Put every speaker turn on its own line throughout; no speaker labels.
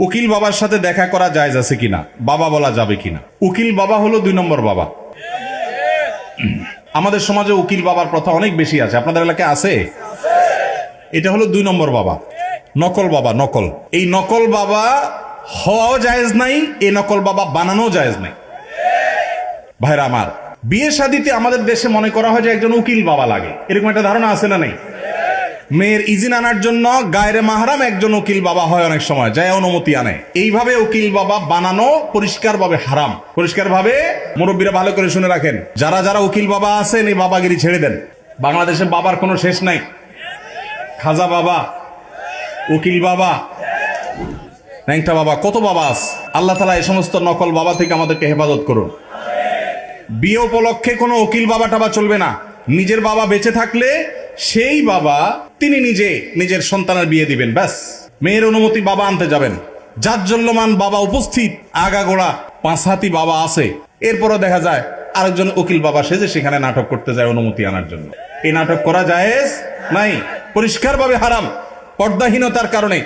উকিল বাবার সাথে দেখা করা যায় আছে কিনা? বাবা বলা যাবে কিনা? উকিল বাবা হলো দুই নম্বর বাবা। আমাদের সমাজে উকিল বাবার প্রথা অনেক বেশি আছে। আপনাদের এলাকায় আছে? এটা হলো দুই নম্বর বাবা। নকল বাবা, নকল। এই নকল বাবা হওয়াও জায়েজ নাই, এই নকল বাবা বানানো জায়েজ নাই। ভাইরা আমার, বিয়ে শাদিতে আমাদের দেশে মনে করা হয় যে একজন উকিল বাবা লাগে। এরকম একটা ধারণা আছে না নেই? মেয়ের ইজিন আনার জন্য গায়রে মাহারাম একজন উকিল বাবা হয় অনেক সময়, যায় অনুমতি আনে। এইভাবে উকিল বাবা বানানো পরিষ্কারভাবে হারাম। পরিষ্কারভাবে মুরব্বীরা ভালো করে শুনে রাখেন। যারা যারা উকিল বাবা আছেন, এই বাবাগিরি ছেড়ে দেন। বাংলাদেশে বাবার কোনো শেষ নাই। খাজা বাবা, উকিল বাবা, ন্যাংটা বাবা, কত বাবা আস আল্লাহ তালা এই সমস্ত নকল বাবা থেকে আমাদেরকে হেফাজত করুন। বিয়ে উপলক্ষে কোনো উকিল বাবা টাবা চলবে না। নিজের বাবা বেঁচে থাকলে সেই বাবা তিনি নিজে নিজের সন্তানের বিয়ে দিবেন, ব্যাস। মেয়ের অনুমতি বাবা আনতে যাবেন। জাজ্জল্যমান বাবা উপস্থিত, আগাগোড়া পাঁচ হাতি বাবা আছে। এরপরও দেখা যায় আরেকজন উকিল বাবা সেজে সেখানে নাটক করতে যায় অনুমতি আনার জন্য। এই নাটক করা জায়েজ? নাই। পরিষ্কারভাবে হারাম। পর্দাহীনতার কারণে।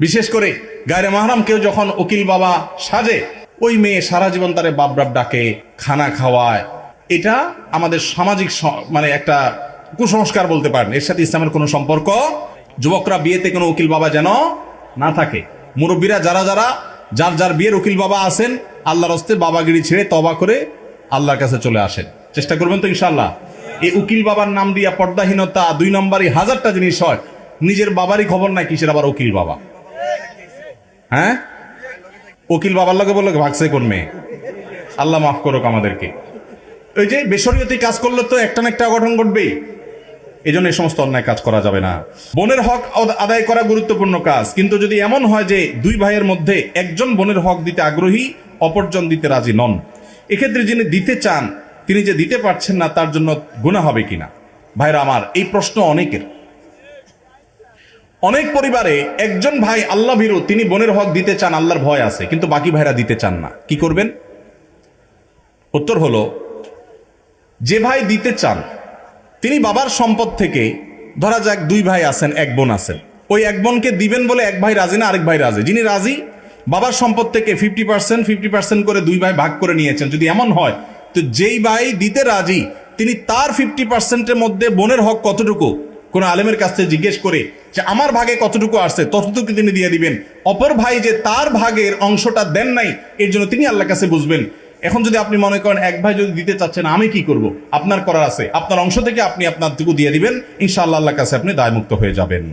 বিশেষ করে গায়রে মাহরাম কেউ যখন উকিল বাবা সাজে, ওই মেয়ে সারা জীবন তারে বাবরাব ডাকে, খানা খাওয়ায়। এটা আমাদের সামাজিক মানে একটা কুসংস্কার বলতে পারেন। এর সাথে ইসলামের কোনো সম্পর্ক? যুবকরা বিয়েতে কোনো উকিল বাবা যেন না থাকে। মুরব্বীরা যারা যারা, যার যার বিয়ের উকিল বাবা আছেন, আল্লাহর হস্তে বাবাগিরি ছেড়ে তবা করে আল্লাহর কাছে চলে আসেন। চেষ্টা করবেন তো ইনশাল্লাহ এই উকিল বাবার নাম দিয়া পর্দাহীনতা দুই নম্বরই হাজারটা জিনিস হয়। নিজের বাবারই খবর নাই কিসের আবার উকিল বাবা। হ্যাঁ? উকিল বাবার লগে বলল, ভাগছে কোন মেয়ে? আল্লাহ মাফ করুক আমাদেরকে। ওই যে বেসরীয়তে কাজ করলে তো একটা না একটা অঘটন ঘটবেই। এই জন্য এই সমস্ত অন্যায় কাজ করা যাবে না। বোনের হক আদায় করা গুরুত্বপূর্ণ কাজ। কিন্তু যদি এমন হয় যে দুই ভাইয়ের মধ্যে একজন বোনের হক দিতে আগ্রহী, অপরজন দিতে রাজি নন, এক্ষেত্রে যিনি দিতে চান, তিনি যে দিতে পারছেন না, তার জন্য গুণা হবে কিনা ভাইরা আমার, এই প্রশ্ন অনেকের। অনেক পরিবারে একজন ভাই আল্লাহ ভীরু, তিনি বোনের হক দিতে চান, আল্লাহর ভয় আছে, কিন্তু বাকি ভাইরা দিতে চান না। কি করবেন? উত্তর হলো, যে ভাই দিতে চান তিনি বাবার সম্পদ থেকে, ধরা যাক দুই ভাই আছেন, এক বোন আছেন। ওই এক বোনকে দিবেন বলে এক ভাই রাজি না আরেক ভাই রাজি? যিনি রাজি, বাবার সম্পদ থেকে ফিফটি পার্সেন্ট ফিফটি পার্সেন্ট করে দুই ভাই ভাগ করে নিয়েছেন। যদি এমন হয়, তো যেই ভাই দিতে রাজি, তিনি তার ফিফটি পার্সেন্টের মধ্যে বোনের হক কতটুকু? কোন আলেমের কাছ থেকে জিজ্ঞেস করে যে, আমার ভাগে কতটুকু আসছে, ততটুকু তিনি দিয়ে দিবেন। অপর ভাই যে তার ভাগের অংশটা দেন নাই, এর জন্য তিনি আল্লাহর কাছে বুঝবেন। এখন যদি আপনি মনে করেন এক ভাই যদি দিতে চাচ্ছেন, আমি কি করব? আপনার করার আছে। আপনার অংশ থেকে আপনি আপনার টুকু দিয়ে দিবেন। ইনশাআল্লাহ আল্লাহর কাছে আপনি দায়মুক্ত হয়ে যাবেন।